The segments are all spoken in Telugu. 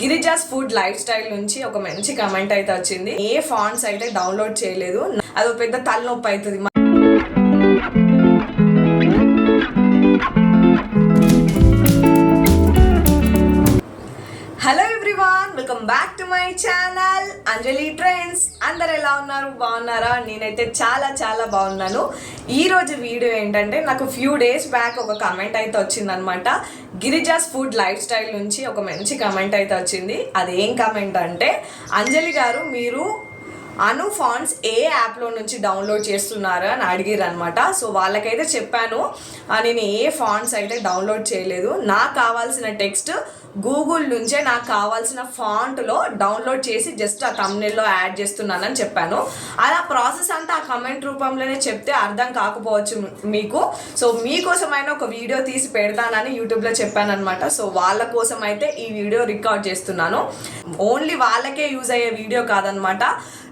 గిరిజాస్ ఫుడ్ లైఫ్ స్టైల్ నుంచి ఒక మంచి కమెంట్ అయితే వచ్చింది. ఏ ఫాంట్స్ అయితే డౌన్లోడ్ చేయలేదు అది పెద్ద తలనొప్పి అవుతుంది. Hello everyone welcome back to my channel Anjali అందరు ఎలా ఉన్నారు? బాగున్నారా? నేనైతే చాలా చాలా బాగున్నాను. ఈరోజు వీడియో ఏంటంటే నాకు ఫ్యూ డేస్ బ్యాక్ ఒక కమెంట్ అయితే వచ్చిందనమాట. గిరిజాస్ ఫుడ్ లైఫ్ స్టైల్ నుంచి ఒక మంచి కమెంట్ అయితే వచ్చింది. అది ఏం కమెంట్ అంటే అంజలి గారు మీరు అను ఫాండ్స్ ఏ యాప్లో నుంచి డౌన్లోడ్ చేస్తున్నారా అని అడిగారు అనమాట సో వాళ్ళకైతే చెప్పాను నేను ఏ ఫాండ్స్ అయితే డౌన్లోడ్ చేయలేదు. నాకు కావాల్సిన టెక్స్ట్ గూగుల్ నుంచే నాకు కావాల్సిన ఫాంట్లో డౌన్లోడ్ చేసి జస్ట్ ఆ తమ్నెల్లో యాడ్ చేస్తున్నానని చెప్పాను. అలా ప్రాసెస్ అంతా ఆ కమెంట్ రూపంలోనే చెప్తే అర్థం కాకపోవచ్చు మీకు. సో మీకోసమైనా ఒక వీడియో తీసి పెడతానని యూట్యూబ్లో చెప్పాను అనమాట సో వాళ్ళ కోసం అయితే ఈ వీడియో రికార్డ్ చేస్తున్నాను. ఓన్లీ వాళ్ళకే యూజ్ అయ్యే వీడియో కాదనమాట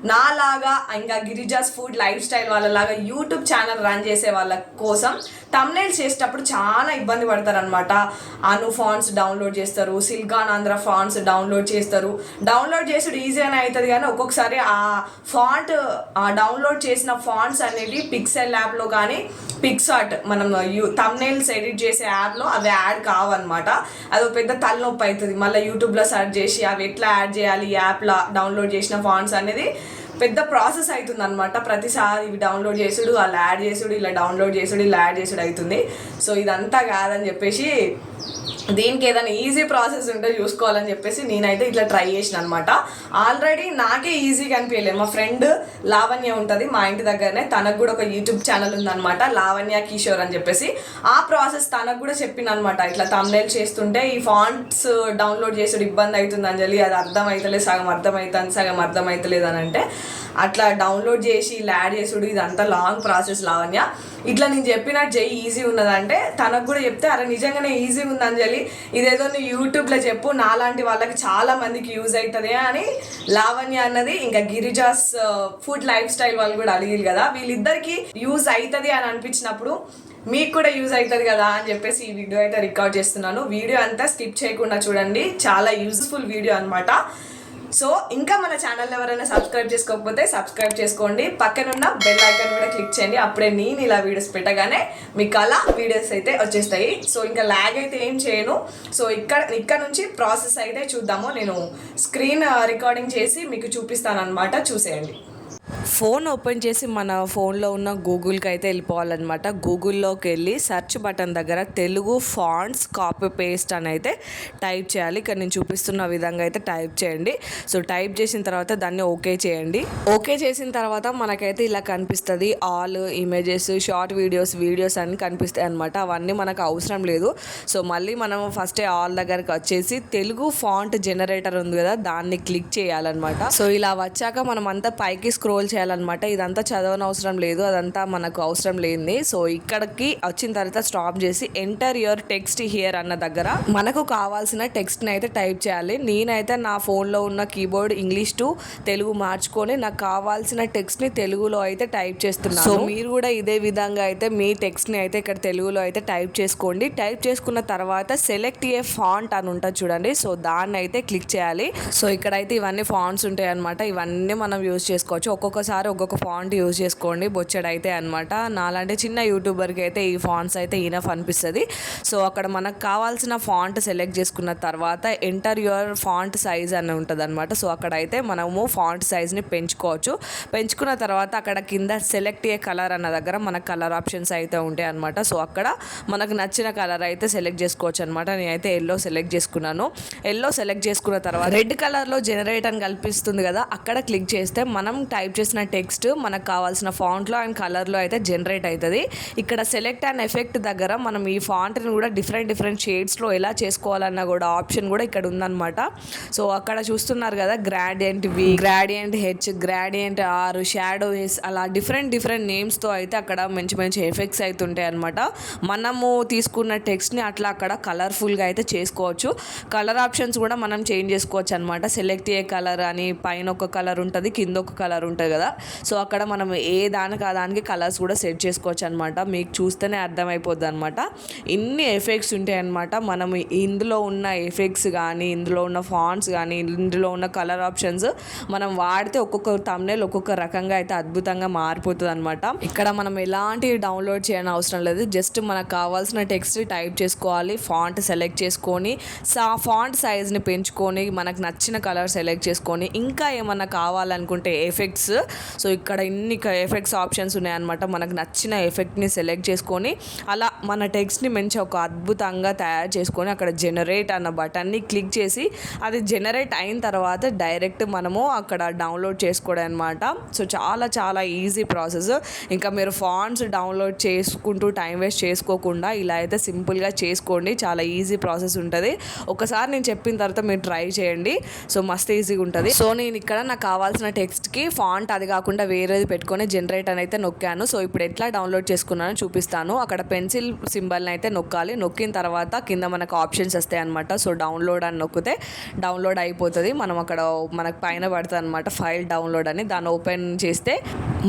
నాలాగా ఇంకా గిరిజాస్ ఫుడ్ లైఫ్ స్టైల్ వాళ్ళలాగా యూట్యూబ్ ఛానల్ రన్ చేసే వాళ్ళ కోసం తమ్నైల్స్ చేసేటప్పుడు చాలా ఇబ్బంది పడతారనమాట అను ఫాంట్స్ డౌన్లోడ్ చేస్తారు సిల్కాన్ ఆంధ్ర ఫాంట్స్ డౌన్లోడ్ చేస్తారు. డౌన్లోడ్ చేసుడు ఈజీ అని అవుతుంది కానీ ఒక్కొక్కసారి ఆ ఫాంట్ డౌన్లోడ్ చేసిన ఫాంట్స్ అనేవి పిక్సెల్ యాప్లో కానీ పిక్సార్ట్ మనం యూ తమ్నైల్స్ ఎడిట్ చేసే యాప్లో అవి యాడ్ కావన్నమాట. అది ఒక పెద్ద తలనొప్పి అవుతుంది మళ్ళీ యూట్యూబ్లో సెర్చ్ చేసి అవి ఎట్లా యాడ్ చేయాలి యాప్లో డౌన్లోడ్ చేసిన ఫాంట్స్ అనేది పెద్ద ప్రాసెస్ అవుతుంది అనమాట ప్రతిసారి ఇవి డౌన్లోడ్ చేసుడు అలా యాడ్ చేసుడు ఇలా డౌన్లోడ్ చేసుడు ఇలా యాడ్ చేసుడు అవుతుంది. సో ఇదంతా కాదని చెప్పేసి దీనికి ఏదైనా ఈజీ ప్రాసెస్ ఉంటే చూసుకోవాలని చెప్పేసి నేనైతే ఇట్లా ట్రై చేసిన అనమాట ఆల్రెడీ నాకే ఈజీగా అనిపించలేదు. మా ఫ్రెండ్ లావణ్య ఉంటుంది మా ఇంటి దగ్గరనే. తనకు కూడా ఒక యూట్యూబ్ ఛానల్ ఉందన్నమాట లావణ్య కిషోర్ అని చెప్పేసి. ఆ ప్రాసెస్ తనకు కూడా చెప్పిన అనమాట ఇట్లా తమ్నేల్ చేస్తుంటే ఈ ఫాంట్స్ డౌన్లోడ్ చేసుడు ఇబ్బంది అవుతుంది అంజలి అది అర్థం సగం అర్థమవుతుంది సగం అర్థమవుతలేదు అని అంటే. అట్లా డౌన్లోడ్ చేసి ఇలా యాడ్ చేసుడు ఇదంతా లాంగ్ ప్రాసెస్ లావణ్య. ఇట్లా నేను చెప్పినట్టు చెయ్యి ఈజీ ఉన్నదంటే తనకు కూడా చెప్తే అరే నిజంగానే ఈజీ ఉంది అంజలి. ఇదేదో నువ్వు యూట్యూబ్లో చెప్పు నాలాంటి వాళ్ళకి చాలా మందికి యూజ్ అవుతుంది అని లావణ్య అన్నది. ఇంకా గిరిజాస్ ఫుడ్ లైఫ్ స్టైల్ వాళ్ళు కూడా అడిగారు కదా. వీళ్ళిద్దరికి యూజ్ అవుతుంది అని అనిపించినప్పుడు మీకు కూడా యూజ్ అవుతుంది కదా అని చెప్పేసి ఈ వీడియో అయితే రికార్డ్ చేస్తున్నాను. వీడియో అంతా స్కిప్ చేయకుండా చూడండి. చాలా యూజ్ఫుల్ వీడియో అనమాట సో ఇంకా మన ఛానల్ ఎవరైనా సబ్స్క్రైబ్ చేసుకోకపోతే సబ్స్క్రైబ్ చేసుకోండి. పక్కనున్న బెల్ ఐకాన్ కూడా క్లిక్ చేయండి. అప్పుడే నేను ఇలా వీడియోస్ పెట్టగానే మీకు అలా వీడియోస్ అయితే వచ్చేస్తాయి. సో ఇంకా ల్యాగ్ అయితే ఏం చేయను. సో ఇక్కడ ఇక్కడ నుంచి ప్రాసెస్ అయితే చూద్దాము. నేను స్క్రీన్ రికార్డింగ్ uh, చేసి మీకు చూపిస్తాను అనమాట చూసేయండి. ఫోన్ ఓపెన్ చేసి మన ఫోన్లో ఉన్న గూగుల్కి అయితే వెళ్ళిపోవాలన్నమాట. గూగుల్లోకి వెళ్ళి సెర్చ్ బటన్ దగ్గర తెలుగు ఫాంట్స్ కాపీ పేస్ట్ అని అయితే టైప్ చేయాలి. ఇక్కడ నేను చూపిస్తున్న విధంగా అయితే టైప్ చేయండి. సో టైప్ చేసిన తర్వాత దాన్ని ఓకే చేయండి. ఓకే చేసిన తర్వాత మనకైతే ఇలా కనిపిస్తుంది. All images short videos videos అన్నీ కనిపిస్తాయి అనమాట అవన్నీ మనకు అవసరం లేదు. సో మళ్ళీ మనం ఫస్ట్ ఆల్ దగ్గరకు వచ్చేసి తెలుగు ఫాంట్ జనరేటర్ ఉంది కదా దాన్ని క్లిక్ చేయాలన్నమాట. సో ఇలా వచ్చాక మనం అంతా పైకి స్క్రోల్ చేయాలి. చేయాలన్నమాట. ఇదంతా చదవని అవసరం లేదు అదంతా మనకు అవసరం లేనిది. సో ఇక్కడికి వచ్చిన తర్వాత స్టాప్ చేసి ఎంటర్ యువర్ టెక్స్ట్ హియర్ అన్న దగ్గర మనకు కావాల్సిన టెక్స్ట్ని అయితే టైప్ చేయాలి. నేనైతే నా ఫోన్లో ఉన్న కీబోర్డ్ ఇంగ్లీష్ టు తెలుగు మార్చుకొని నాకు కావాల్సిన టెక్స్ట్ని తెలుగులో అయితే టైప్ చేస్తున్నాను. సో మీరు కూడా ఇదే విధంగా అయితే మీ టెక్స్ట్ని అయితే ఇక్కడ తెలుగులో అయితే టైప్ చేసుకోండి. టైప్ చేసుకున్న తర్వాత సెలెక్ట్ ఏ ఫాంట్ అని ఉంటుంది చూడండి. సో దాన్ని అయితే క్లిక్ చేయాలి. సో ఇక్కడైతే ఇవన్నీ ఫాంట్స్ ఉంటాయి అనమాట ఇవన్నీ మనం యూజ్ చేసుకోవచ్చు. ఒక్కొక్కసారి ఒక్కొక్క ఫాంట్ యూజ్ చేసుకోండి. బొచ్చడు అయితే అనమాట నాలాంటి చిన్న యూట్యూబర్కి అయితే ఈ ఫాంట్స్ అయితే ఈనఫ్ అనిపిస్తుంది. సో అక్కడ మనకు కావాల్సిన ఫాంట్ సెలెక్ట్ చేసుకున్న తర్వాత ఎంటర్ యువర్ ఫాంట్ సైజ్ అని ఉంటుంది అనమాట సో అక్కడైతే మనము ఫాంట్ సైజ్ని పెంచుకోవచ్చు. పెంచుకున్న తర్వాత అక్కడ కింద సెలెక్ట్ ఏ కలర్ అన్న దగ్గర మనకు కలర్ ఆప్షన్స్ అయితే ఉంటాయి అనమాట సో అక్కడ మనకు నచ్చిన కలర్ అయితే సెలెక్ట్ చేసుకోవచ్చు అనమాట నేనైతే ఎల్లో సెలెక్ట్ చేసుకున్నాను. ఎల్లో సెలెక్ట్ చేసుకున్న తర్వాత రెడ్ కలర్లో జనరేట్ అని కల్పిస్తుంది కదా అక్కడ క్లిక్ చేస్తే మనం టైప్ చేసిన టెక్స్ట్ మనకు కావాల్సిన ఫాంట్లో అండ్ కలర్లో అయితే జనరేట్ అవుతుంది ఇక్కడ సెలెక్ట్ అండ్ ఎఫెక్ట్ దగ్గర మనం ఈ ఫాంట్ని కూడా డిఫరెంట్ డిఫరెంట్ షేడ్స్లో ఎలా చేసుకోవాలన్న కూడా ఆప్షన్ కూడా ఇక్కడ ఉందన్నమాట. సో అక్కడ చూస్తున్నారు కదా gradient V gradient H gradient R shadow S అలా డిఫరెంట్ డిఫరెంట్ నేమ్స్తో అయితే అక్కడ మంచి మంచి ఎఫెక్ట్స్ అయితే ఉంటాయి అనమాట మనము తీసుకున్న టెక్స్ట్ని అట్లా అక్కడ కలర్ఫుల్గా అయితే చేసుకోవచ్చు. కలర్ ఆప్షన్స్ కూడా మనం చేంజ్ చేసుకోవచ్చు అనమాట సెలెక్ట్ ఏ కలర్ అని పైన ఒక కలర్ ఉంటుంది కింద ఒక కలర్ ఉంటుంది కదా. సో అక్కడ మనం ఏ దానికి ఆ దానికి కలర్స్ కూడా సెట్ చేసుకోవచ్చు అనమాట మీకు చూస్తేనే అర్థమైపోద్ది అనమాట ఇన్ని ఎఫెక్ట్స్ ఉంటాయన్నమాట. మనం ఇందులో ఉన్న ఎఫెక్ట్స్ కానీ ఇందులో ఉన్న ఫాంట్స్ కానీ ఇందులో ఉన్న కలర్ ఆప్షన్స్ మనం వాడితే ఒక్కొక్క తమ్నేల్ ఒక్కొక్క రకంగా అయితే అద్భుతంగా మారిపోతుంది అనమాట ఇక్కడ మనం ఎలాంటి డౌన్లోడ్ చేయని అవసరం లేదు. జస్ట్ మనకు కావాల్సిన టెక్స్ట్ టైప్ చేసుకోవాలి ఫాంట్ సెలెక్ట్ చేసుకొని సా ఫాంట్ సైజ్ని పెంచుకొని మనకు నచ్చిన కలర్ సెలెక్ట్ చేసుకొని ఇంకా ఏమన్నా కావాలనుకుంటే ఎఫెక్ట్స్ సో ఇక్కడ ఇన్ని ఎఫెక్ట్స్ ఆప్షన్స్ ఉన్నాయన్నమాట. మనకు నచ్చిన ఎఫెక్ట్ని సెలెక్ట్ చేసుకొని అలా మన టెక్స్ట్ని మంచి ఒక అద్భుతంగా తయారు చేసుకొని అక్కడ జనరేట్ అన్న బటన్ని క్లిక్ చేసి అది జనరేట్ అయిన తర్వాత డైరెక్ట్ మనము అక్కడ డౌన్లోడ్ చేసుకోవడం అనమాట సో చాలా చాలా ఈజీ ప్రాసెస్ ఇంకా మీరు ఫాంట్స్ డౌన్లోడ్ చేసుకుంటూ టైం వేస్ట్ చేసుకోకుండా ఇలా అయితే సింపుల్గా చేసుకోండి. చాలా ఈజీ ప్రాసెస్ ఉంటుంది. ఒకసారి నేను చెప్పిన తర్వాత మీరు ట్రై చేయండి. సో మస్తు ఈజీగా ఉంటుంది. సో నేను ఇక్కడ నాకు కావాల్సిన టెక్స్ట్కి ఫాంట్ అది కాకుండా వేరేది పెట్టుకొని జనరేటర్ అయితే నొక్కాను. సో ఇప్పుడు ఎట్లా డౌన్లోడ్ చేసుకున్నానో చూపిస్తాను. అక్కడ పెన్సిల్ సింబల్ని అయితే నొక్కాలి. నొక్కిన తర్వాత కింద మనకు ఆప్షన్స్ వస్తాయి అనమాట సో డౌన్లోడ్ అని నొక్కితే డౌన్లోడ్ అయిపోతుంది. మనం అక్కడ మనకు పైన పడుతుంది అనమాట ఫైల్ డౌన్లోడ్ అని. దాన్ని ఓపెన్ చేస్తే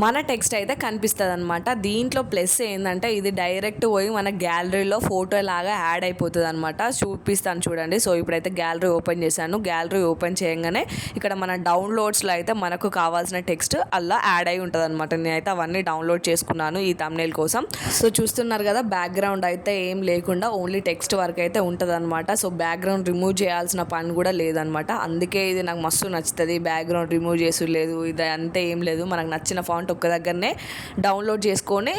మన టెక్స్ట్ అయితే కనిపిస్తుంది అనమాట దీంట్లో ప్లస్ ఏంటంటే ఇది డైరెక్ట్ పోయి మన గ్యాలరీలో ఫోటో లాగా యాడ్ అయిపోతుంది అనమాట చూపిస్తాను చూడండి. సో ఇప్పుడైతే గ్యాలరీ ఓపెన్ చేశాను. గ్యాలరీ ఓపెన్ చేయగానే ఇక్కడ మన డౌన్లోడ్స్లో అయితే మనకు కావాల్సిన టెక్స్ట్ అలా యాడ్ అయి ఉంటుంది అనమాట నేనైతే అవన్నీ డౌన్లోడ్ చేసుకున్నాను ఈ తమ్నేల్ కోసం. సో చూస్తున్నారు కదా బ్యాక్గ్రౌండ్ అయితే ఏం లేకుండా ఓన్లీ టెక్స్ట్ వరకు అయితే ఉంటుంది అనమాట సో బ్యాక్గ్రౌండ్ రిమూవ్ చేయాల్సిన పని కూడా లేదనమాట అందుకే ఇది నాకు మస్తు నచ్చుతుంది. బ్యాక్గ్రౌండ్ రిమూవ్ చేసి లేదు ఇది అంతే ఏం లేదు. మనకు నచ్చిన ఫాంట్ ఒక్క దగ్గరనే డౌన్లోడ్ చేసుకొని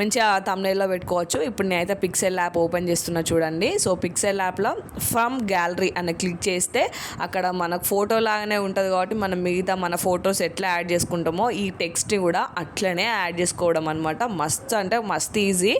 మంచిగా తమ్నేల్లో పెట్టుకోవచ్చు. ఇప్పుడు నేనైతే పిక్సెల్ యాప్ ఓపెన్ చేస్తున్నా చూడండి. సో పిక్సెల్ యాప్లో ఫ్రమ్ గ్యాలరీ అని క్లిక్ చేస్తే అక్కడ మనకు ఫోటో లాగానే ఉంటుంది కాబట్టి మనం మిగతా మన ఫొటోస్ ఎట్లా యాడ్ చేసుకుంటామో ఈ టెక్స్ట్ని కూడా అట్లనే యాడ్ చేసుకోవడం అనమాట మస్తు అంటే మస్తు ఈజీ.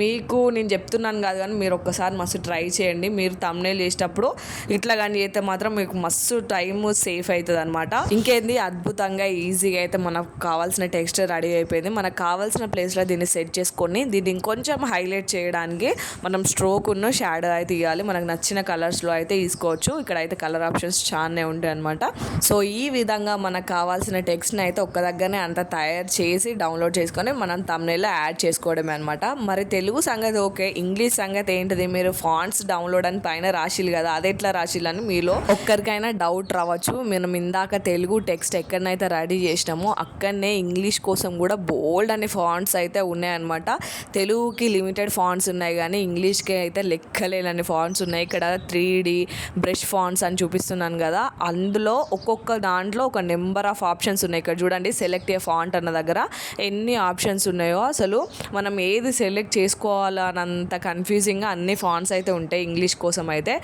మీకు నేను చెప్తున్నాను కాదు కానీ మీరు ఒక్కసారి మస్తు ట్రై చేయండి. మీరు తమ్నేల్ చేసేటప్పుడు ఇట్లా కానీ చేస్తే మాత్రం మీకు మస్తు టైం సేఫ్ అవుతుంది అనమాట ఇంకేంది? అద్భుతంగా ఈజీగా అయితే మనకు కావాల్సిన టెక్స్ట్ రెడీ అయిపోయింది. మనకు కావాల్సిన ప్లేస్లో దీన్ని సెట్ చేసుకొని దీన్ని ఇంకొంచెం హైలైట్ చేయడానికి మనం స్ట్రోక్ ఉన్న షాడో అయితే ఇవ్వాలి మనకు నచ్చిన కలర్స్లో అయితే తీసుకోవచ్చు. ఇక్కడ అయితే కలర్ ఆప్షన్స్ చాలానే ఉంటాయి అనమాట సో ఈ విధంగా మనకు కావాల్సిన టెక్స్ట్ని అయితే ఒక్క దగ్గరనే అంత తయారు చేసి డౌన్లోడ్ చేసుకొని మనం తమ్నేల్లో యాడ్ చేసుకోవడమే అనమాట మరి తెలుగు సంగతి ఓకే ఇంగ్లీష్ సంగతి ఏంటిది? మీరు ఫాంట్స్ డౌన్లోడ్ అని పైన రాసిలు కదా అది ఎట్లా రాసిలని మీలో ఒక్కరికైనా డౌట్ రావచ్చు. మనం ఇందాక తెలుగు టెక్స్ట్ ఎక్కడనైతే రెడీ చేసినామో అక్కడనే ఇంగ్లీష్ కోసం కూడా బోల్డ్ అనే ఫాంట్స్ అయితే ఉన్నాయన్నమాట తెలుగుకి లిమిటెడ్ ఫాంట్స్ ఉన్నాయి కానీ ఇంగ్లీష్కి అయితే లెక్కలేని ఫాంట్స్ ఉన్నాయి. ఇక్కడ త్రీ డి బ్రష్ ఫాంట్స్ అని చూపిస్తున్నాను కదా. అందులో ఒక్కొక్క దాంట్లో ఒక నెంబర్ ఆఫ్ ఆప్షన్స్ ఉన్నాయి. ఇక్కడ చూడండి. సెలెక్ట్ ఏ ఫాంట్ అన్న దగ్గర ఎన్ని ఆప్షన్స్ ఉన్నాయో. అసలు మనం ఏది సెలెక్ట్ చేసుకోవాలన్నంత కన్ఫ్యూజింగ్గా అన్ని ఫాంట్స్ అయితే ఉంటాయి ఇంగ్లీష్ కోసం అయితే.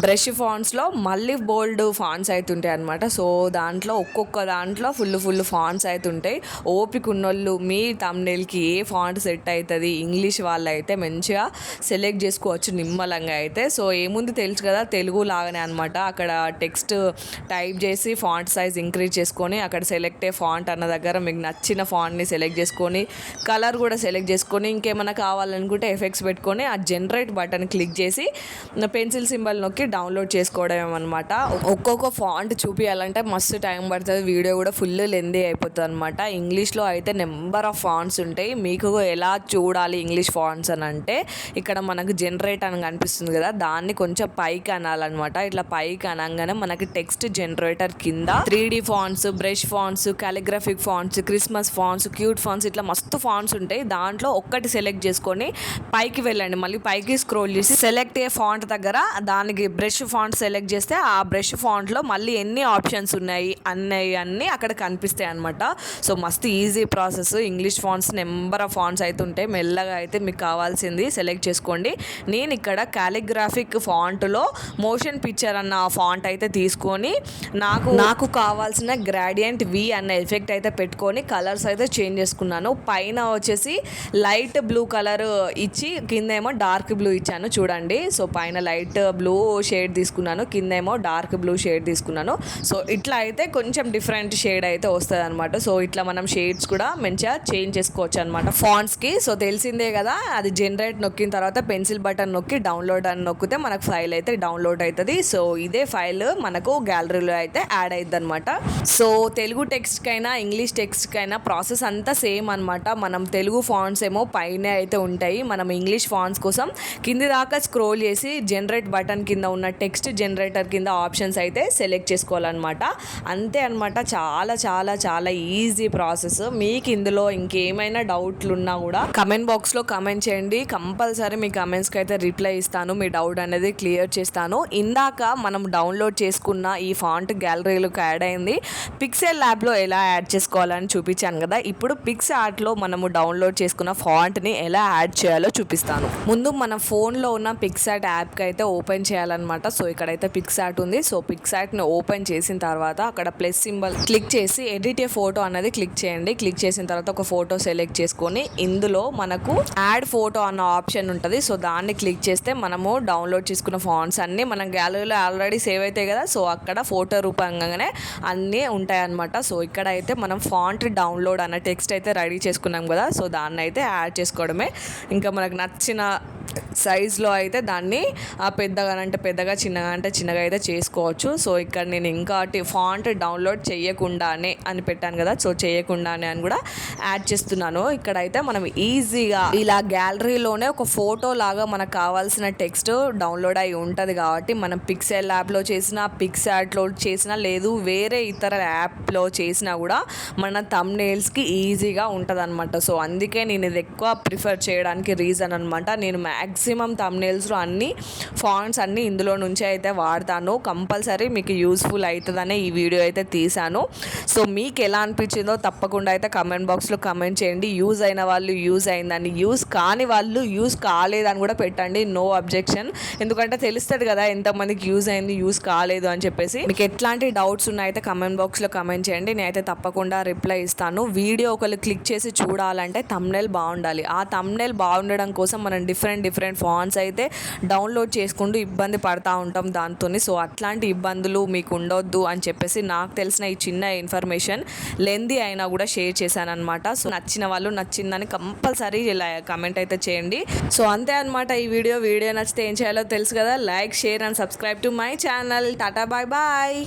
బ్రష్ ఫాంట్స్లో మళ్ళీ బోల్డ్ ఫాంట్స్ అయితే ఉంటాయి అనమాట సో దాంట్లో ఒక్కొక్క దాంట్లో ఫుల్ ఫుల్ ఫాంట్స్ అయితే ఉంటాయి. ఓపిక ఉన్నోళ్ళు మీ తమ్నేల్కి ఏ ఫాంట్ సెట్ అవుతుంది ఇంగ్లీష్ వాళ్ళు అయితే మంచిగా సెలెక్ట్ చేసుకోవచ్చు నిమ్మలంగా అయితే. సో ఏముంది తెలుసు కదా తెలుగు లాగానే అనమాట అక్కడ టెక్స్ట్ టైప్ చేసి ఫాంట్ సైజ్ ఇంక్రీజ్ చేసుకొని అక్కడ సెలెక్ట్ ఏ ఫాంట్ ఫాంట్ అన్న దగ్గర మీకు నచ్చిన ఫాంట్ని సెలెక్ట్ చేసుకొని కలర్ కూడా సెలెక్ట్ చేసుకొని ఇంకేమైనా కావాలనుకుంటే ఎఫెక్ట్స్ పెట్టుకొని ఆ జనరేట్ బటన్ క్లిక్ చేసి పెన్సిల్ సింబల్ నొక్కి డౌన్లోడ్ చేసుకోవడం అనమాట ఒక్కొక్క ఫాంట్ చూపించాలంటే మస్తు టైం పడుతుంది వీడియో కూడా ఫుల్ లెందీ అయిపోతుంది అనమాట ఇంగ్లీష్లో అయితే నెంబర్ ఆఫ్ ఫాంట్స్ ఉంటాయి. మీకు ఎలా చూడాలి ఇంగ్లీష్ ఫాంట్స్ అని అంటే ఇక్కడ మనకు జనరేట్ అని కనిపిస్తుంది కదా దాన్ని కొంచెం పైకి అనాలన్నమాట. ఇట్లా పైకి అనగానే మనకి టెక్స్ట్ జనరేటర్ కింద three D fonts brush fonts calligraphic fonts Christmas fonts cute fonts ఇట్లా మస్తు ఫాంట్స్ ఉంటాయి. దాంట్లో ఒక్కటి సెలెక్ట్ చేసుకొని పైకి వెళ్ళండి. మళ్ళీ పైకి స్క్రోల్ చేసి సెలెక్ట్ ఏ ఫాంట్ దగ్గర దానికి బ్రష్ ఫాంట్ సెలెక్ట్ చేస్తే ఆ బ్రష్ ఫాంట్లో మళ్ళీ ఎన్ని ఆప్షన్స్ ఉన్నాయి అన్నవి అన్నీ అక్కడ కనిపిస్తాయి అనమాట సో మస్తు easy process English fonts number of fonts అయితే ఉంటాయి. మెల్లగా అయితే మీకు కావాల్సింది సెలెక్ట్ చేసుకోండి. నేను ఇక్కడ కాలిగ్రాఫిక్ ఫాంట్లో మోషన్ పిక్చర్ అన్న ఫాంట్ అయితే తీసుకొని నాకు నాకు కావాల్సిన గ్రాడియంట్ వి అన్న ఎఫెక్ట్ అయితే పెట్టుకొని కలర్స్ అయితే చేంజ్ చేసుకున్నాను. పైన వచ్చేసి లైట్ బ్లూ కలర్ ఇచ్చి కింద ఏమో డార్క్ బ్లూ ఇచ్చాను చూడండి. సో పైన లైట్ బ్లూ షేడ్ తీసుకున్నాను కింద ఏమో డార్క్ బ్లూ షేడ్ తీసుకున్నాను. సో ఇట్లా అయితే కొంచెం డిఫరెంట్ షేడ్ అయితే వస్తుంది అనమాట సో ఇట్లా మనం షేడ్స్ కూడా మంచిగా చేంజ్ చేసుకోవచ్చు అనమాట ఫాంట్స్కి. సో తెలిసిందే కదా అది జనరేట్ నొక్కిన తర్వాత పెన్సిల్ బటన్ నొక్కి డౌన్లోడ్ అని నొక్కితే మనకు ఫైల్ అయితే డౌన్లోడ్ అవుతుంది సో ఇదే ఫైల్ మనకు గ్యాలరీలో అయితే యాడ్ అయ్యిద్ది అనమాట సో తెలుగు టెక్స్ట్కైనా ఇంగ్లీష్ టెక్స్ట్కైనా ప్రాసెస్ అంతా సేమ్ అనమాట మనం తెలుగు ఫాంట్స్ ఏమో పైన అయితే ఉంటాయి. మనం ఇంగ్లీష్ ఫాంట్స్ కోసం కింది దాకా స్క్రోల్ చేసి జనరేట్ బటన్ కింద ఉన్న టెక్స్ట్ జనరేటర్ కింద ఆప్షన్స్ అయితే సెలెక్ట్ చేసుకోవాలన్నమాట. అంతే అనమాట చాలా చాలా చాలా ఈజీ ప్రాసెస్. మీకు ఇందులో ఇంకేమైనా డౌట్లు ఉన్నా కూడా కమెంట్ బాక్స్లో కమెంట్ చేయండి. కంపల్సరీ మీ కమెంట్స్కి అయితే రిప్లై ఇస్తాను. మీ డౌట్ అనేది క్లియర్ చేస్తాను. ఇందాక మనం డౌన్లోడ్ చేసుకున్న ఈ ఫాంట్ గ్యాలరీలోకి యాడ్ అయింది. పిక్సెల్ ల్యాబ్లో ఎలా యాడ్ చేసుకోవాలని చూపించాను కదా ఇప్పుడు పిక్స్ యాడ్లో మనము డౌన్లోడ్ చేసుకున్న ఫాంట్ని ఎలా యాడ్ చేయాలో చూపిస్తాను. ముందు మన ఫోన్లో ఉన్న పిక్స్ ఆర్ట్ యాప్కి అయితే ఓపెన్ చేయాలన్నమాట. సో ఇక్కడైతే ఆర్ట్ ఉంది. సో పిక్స్ ఆర్ట్ని ఓపెన్ చేసిన తర్వాత అక్కడ ప్లస్ సింబల్ క్లిక్ చేసి ఎడిట్ ఏ ఫోటో అనేది క్లిక్ చేయండి. క్లిక్ చేసిన తర్వాత ఒక ఫోటో సెలెక్ట్ చేసుకొని ఇందులో మనకు యాడ్ ఫోటో అన్న ఆప్షన్ ఉంటుంది. సో దాన్ని క్లిక్ చేస్తే మనము డౌన్లోడ్ చేసుకున్న ఫాంట్స్ అన్నీ మనం గ్యాలరీలో ఆల్రెడీ సేవ్ అవుతాయి కదా. సో అక్కడ ఫోటో రూపంగానే అన్నీ ఉంటాయన్నమాట. సో ఇక్కడ అయితే మనం ఫాంట్ డౌన్లోడ్ అన్న టెక్స్ట్ అయితే రెడీ చేసుకున్నాం కదా సో దాన్ని అయితే యాడ్ చేసుకోవడమే. ఇంకా మనకు నచ్చిన సైజులో అయితే దాన్ని పెద్దగా అంటే పెద్దగా చిన్నగా అంటే చిన్నగా అయితే చేసుకోవచ్చు. సో ఇక్కడ నేను ఇంకా ఫాంట్ డౌన్లోడ్ చేయకుండానే అని పెట్టాను కదా సో చేయకుండానే అని కూడా యాడ్ చేస్తున్నాను. ఇక్కడ అయితే మనం ఈజీగా ఇలా గ్యాలరీలోనే ఒక ఫోటో లాగా మనకు కావాల్సిన టెక్స్ట్ డౌన్లోడ్ అయి ఉంటుంది కాబట్టి మనం పిక్సెల్ యాప్లో చేసినా పిక్స్ యాడ్లో చేసినా లేదు వేరే ఇతర యాప్లో చేసినా కూడా మన తమ్ నేల్స్కి ఈజీగా ఉంటుంది అనమాట సో అందుకే నేను ఇది ఎక్కువ ప్రిఫర్ చేయడానికి రీజన్ అనమాట నేను మ్యాక్సిమం తమ్నేల్స్లో అన్ని ఫాంట్స్ అన్నీ ఇందులో నుంచి అయితే వాడతాను. కంపల్సరీ మీకు యూస్ఫుల్ అవుతుందనే ఈ వీడియో అయితే తీశాను. సో మీకు ఎలా అనిపించిందో తప్పకుండా అయితే కమెంట్ బాక్స్లో కమెంట్ చేయండి. యూజ్ అయిన వాళ్ళు యూజ్ అయిందని యూజ్ కాని వాళ్ళు యూజ్ కాలేదని కూడా పెట్టండి. నో అబ్జెక్షన్ ఎందుకంటే తెలుస్తుంది కదా ఎంతమందికి యూజ్ అయింది యూజ్ కాలేదు అని చెప్పేసి. మీకు ఎట్లాంటి డౌట్స్ ఉన్నాయితే కమెంట్ బాక్స్లో కమెంట్ చేయండి. నేనైతే తప్పకుండా రిప్లై ఇస్తాను. వీడియో ఒకరు క్లిక్ చేసి చూడాలంటే తమ్నెల్ బాగుండాలి. ఆ తమ్నెల్ బాగుండడం కోసం మనం డిఫరెంట్ డిఫరెంట్ ఫాన్స్ అయితే డౌన్లోడ్ చేసుకుంటూ ఇబ్బంది పడతా ఉంటాం దాంతో సో అట్లాంటి ఇబ్బందులు మీకు ఉండొద్దు అని చెప్పేసి నాకు తెలిసిన ఈ చిన్న ఇన్ఫర్మేషన్ లెంది అయినా కూడా షేర్ చేశాను అనమాట సో నచ్చిన వాళ్ళు నచ్చిందని కంపల్సరీ కమెంట్ అయితే చేయండి. సో అంతే అనమాట ఈ వీడియో. వీడియో నచ్చితే ఏం చేయాలో తెలుసు కదా. Like share and subscribe to my channel Tata bye bye